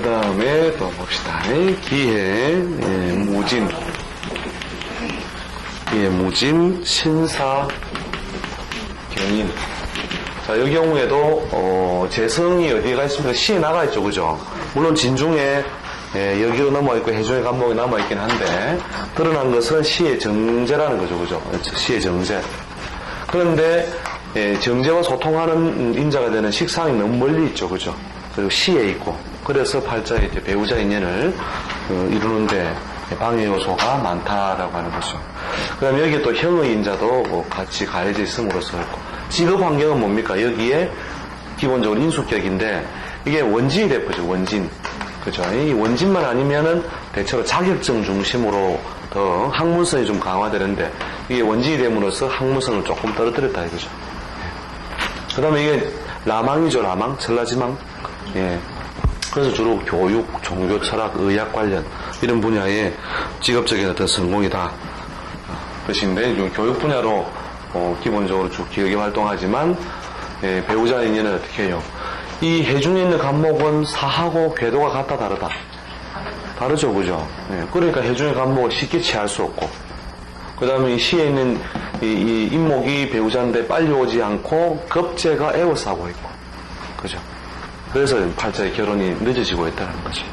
그 다음에 또 봅시다. 기해, 예, 무진. 기해, 무진, 신사, 경인. 자, 이 경우에도, 어, 재성이 어디가 있습니까? 시에 나가 있죠, 그죠? 물론 진중에, 예, 여기로 넘어있고 해중의 간목이 남아있긴 한데, 드러난 것은 시의 정제라는 거죠, 그죠? 시의 정제. 그런데, 예, 정제와 소통하는 인자가 되는 식상이 너무 멀리 있죠, 그죠? 그리고 시에 있고, 그래서 팔자의 이제 배우자 인연을 어, 이루는데 방해 요소가 많다라고 하는 거죠. 그 다음에 여기에 또 형의 인자도 뭐 같이 가해져 있음으로써 있고, 직업 환경은 뭡니까? 여기에 기본적으로 인수격인데, 이게 원진이 돼버죠, 원진. 그죠? 이 원진만 아니면은 대체로 자격증 중심으로 더 학문성이 좀 강화되는데, 이게 원진이 됨으로써 학문성을 조금 떨어뜨렸다 이거죠. 그 다음에 이게 라망이죠, 라망. 전라지망. 예. 그래서 주로 교육, 종교, 철학, 의학 관련 이런 분야에 직업적인 어떤 성공이다. 그것인데 이 교육 분야로 어, 기본적으로 쭉 기억에 활동하지만 예, 배우자 인연은 어떻게 해요? 이 해중에 있는 간목은 사하고 궤도가 같다 다르다. 다르죠, 그죠? 예, 그러니까 해중의 간목을 쉽게 취할 수 없고 그 다음에 이 시에 있는 이, 이 인목이 배우자인데 빨리 오지 않고 급제가 애워싸고 있고 그죠? 그래서 팔자의 결혼이 늦어지고 있다는 거지.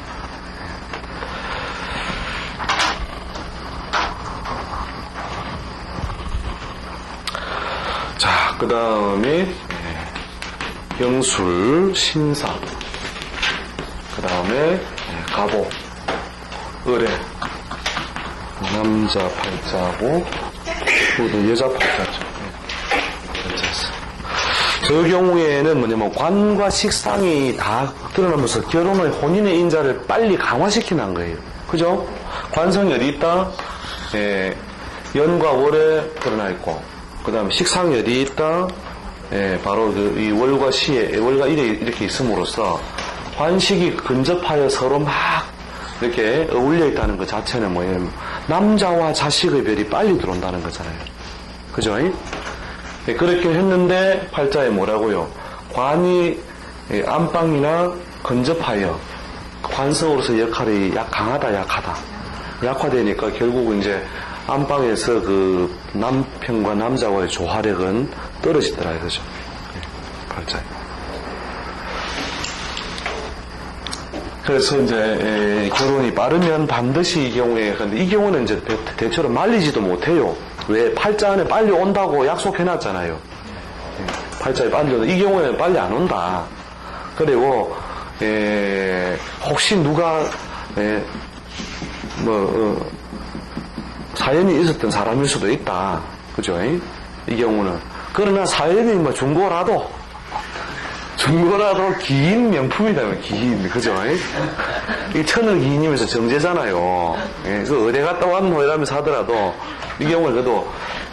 자, 그 다음에 병술, 신사, 그 다음에 가보, 의뢰, 남자 팔자고, 그것도 여자 팔자죠. 저 경우에는 뭐냐면 관과 식상이 다 드러나면서 결혼의 혼인의 인자를 빨리 강화시키는 거예요. 그죠? 관성이 어디 있다? 예, 연과 월에 드러나 있고, 그 다음에 식상이 어디 있다? 예, 바로 그 이 월과 시에, 월과 일에 이렇게 있음으로써 관식이 근접하여 서로 막 이렇게 어울려 있다는 것 자체는 뭐예요? 남자와 자식의 별이 빨리 들어온다는 거잖아요. 그죠? 예, 그렇게 했는데 팔자에 뭐라고요? 관이 예, 안방이나 근접하여 관성으로서 역할이 약 강하다 약하다 약화되니까 결국은 이제 안방에서 그 남편과 남자와의 조화력은 떨어지더라 이거죠. 예, 팔자에. 그래서 이제 에, 결혼이 빠르면 반드시 이 경우에 근데 이 경우는 이제 대, 체로 말리지도 못해요. 왜 팔자 안에 빨리 온다고 약속해놨잖아요. 예, 팔자에 빨리 온다. 이 경우에는 빨리 안 온다. 그리고 에, 혹시 누가 에, 뭐 어, 사연이 있었던 사람일 수도 있다. 그죠? 이 경우는 그러나 사연이 뭐 중고라도 중고라도 긴 명품이다, 긴, 그죠? 이 천을 기인이면서 정제잖아요. 예, 그래서 어디 갔다 왔노? 이러면서 하더라도, 이 경우는 그래도,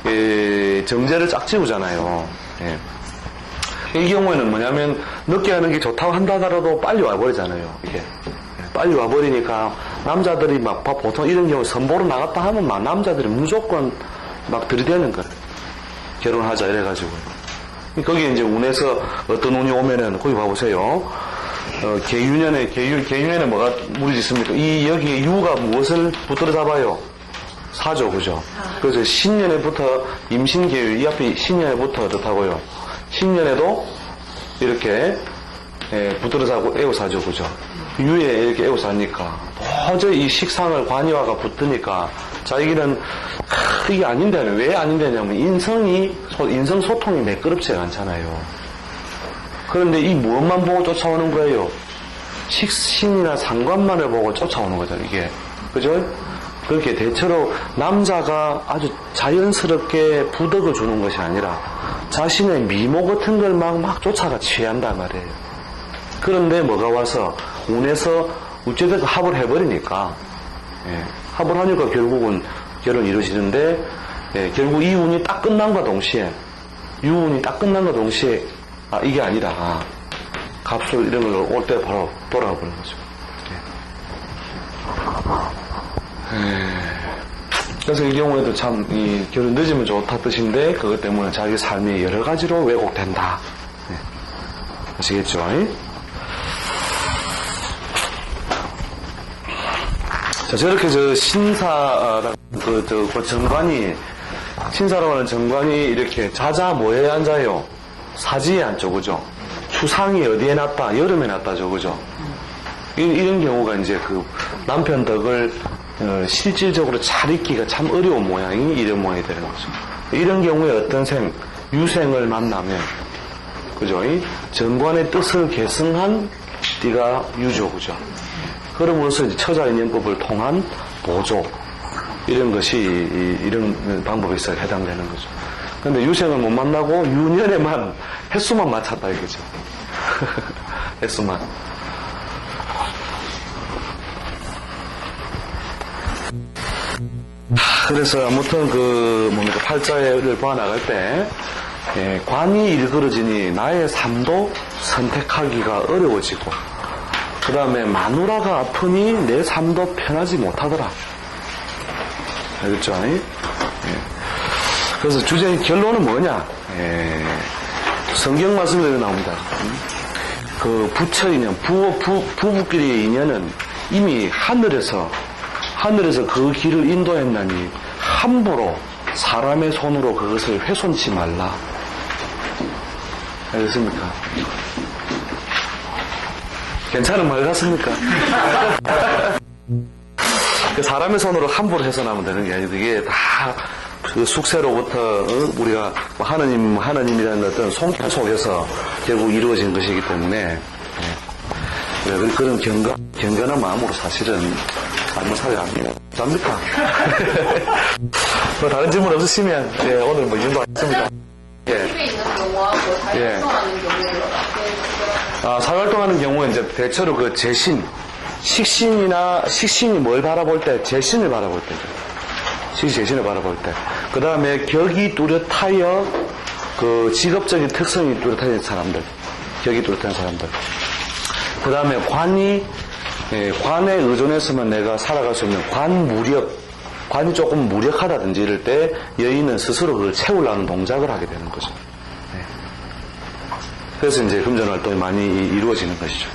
예, 정제를 짝 지우잖아요. 예. 이 경우에는 뭐냐면, 늦게 하는 게 좋다고 한다더라도 빨리 와버리잖아요, 이게. 예, 빨리 와버리니까, 남자들이 막, 보통 이런 경우 선보러 나갔다 하면 막, 남자들이 무조건 막 들이대는 거예요. 결혼하자, 이래가지고. 거기 이제 운에서 어떤 운이 오면은 거기 봐보세요. 어, 개유년에 개유 개유년에 뭐가 물이 있습니까? 이 여기 유가 무엇을 붙들어 잡아요? 사죠, 그죠? 그래서 신년에부터 임신 개유 이 앞에 신년에부터 어떻다고요? 신년에도 이렇게 예, 붙들어 잡고 애워사죠, 그죠? 유에 이렇게 애워사니까 도저히 이 식상을 관여화가 붙으니까 자기는 이게 아닌데 왜 아닌데냐면 인성이 인성 소통이 매끄럽지가 않잖아요. 그런데 이 무엇만 보고 쫓아오는 거예요? 식신이나 상관만을 보고 쫓아오는 거죠. 이게 그죠? 그렇게 대체로 남자가 아주 자연스럽게 부덕을 주는 것이 아니라 자신의 미모 같은 걸 막 막 쫓아가 취한단 말이에요. 그런데 뭐가 와서 운에서 어쨌든 합을 해버리니까 예, 합을 하니까 결국은 결혼이 이루어지는데 예, 결국 이 운이 딱 끝난과 동시에 유운이 딱 끝난과 동시에 아 이게 아니다 아, 값을 이런 걸올때 바로 돌아가 버리는 거죠. 예. 그래서 이 경우에도 참, 이 결혼 늦으면 좋다 뜻인데, 그것 때문에 자기 삶이 여러 가지로 왜곡된다. 예. 아시겠죠? 자, 저렇게 저 신사랑 그, 저, 그 정관이, 신사라고 하는 정관이 이렇게 자자 뭐에 앉아요? 사지에 앉죠, 그죠? 추상이 어디에 났다? 여름에 났다죠, 그죠? 이- 이런 경우가 이제 그 남편 덕을 어, 실질적으로 잘 익기가 참 어려운 모양이 이런 모양이 되는 거죠. 이런 경우에 어떤 생, 유생을 만나면, 그죠? 이 정관의 뜻을 계승한 띠가 유죠, 그죠? 이제 처자인연법을 통한 보조, 이런 것이, 이- 이런 방법에 있어 해당되는 거죠. 근데 유생을 못 만나고 유년에만 횟수만 맞췄다 이거죠. 횟수만. 그래서 아무튼 그 뭡니까 팔자를 보아 나갈 때 예, 관이 일그러지니 나의 삶도 선택하기가 어려워지고 그 다음에 마누라가 아프니 내 삶도 편하지 못하더라. 알겠죠? 예. 그래서 주제 결론은 뭐냐? 예, 성경 말씀대로 나옵니다. 음? 그 부처 인연, 부, 부, 부부끼리의 인연은 이미 하늘에서, 하늘에서 그 길을 인도했나니 함부로 사람의 손으로 그것을 훼손치 말라. 알겠습니까? 괜찮은 말 같습니까? 그 사람의 손으로 함부로 훼손하면 되는 게 아니고 이게 다 그 숙세로부터 어? 우리가 뭐 하느님 하느님이라는 어떤 송편 속에서 결국 이루어진 것이기 때문에 예. 그런 경건 경건한 마음으로 사실은 삶을 살아야 합니다. 답니까? 뭐 다른 질문 없으시면 예, 오늘 뭐 인도하겠습니다. 예. 집에 있는 경우와 뭐 예. 아, 사활동하는 경우에 이제 대체로 그 재신, 식신이나 식신이 뭘 바라볼 때 재신을 바라볼 때죠. 식 재신을 바라볼 때. 그 다음에 격이 뚜렷하여 그 직업적인 특성이 뚜렷한 사람들, 격이 뚜렷한 사람들. 그 다음에 관이 예, 관에 의존해서만 내가 살아갈 수 있는 관 무력, 관이 조금 무력하다든지 이럴 때 여인은 스스로 그걸 채우려는 동작을 하게 되는 거죠. 예. 그래서 이제 금전 활동이 많이 이- 이루어지는 것이죠.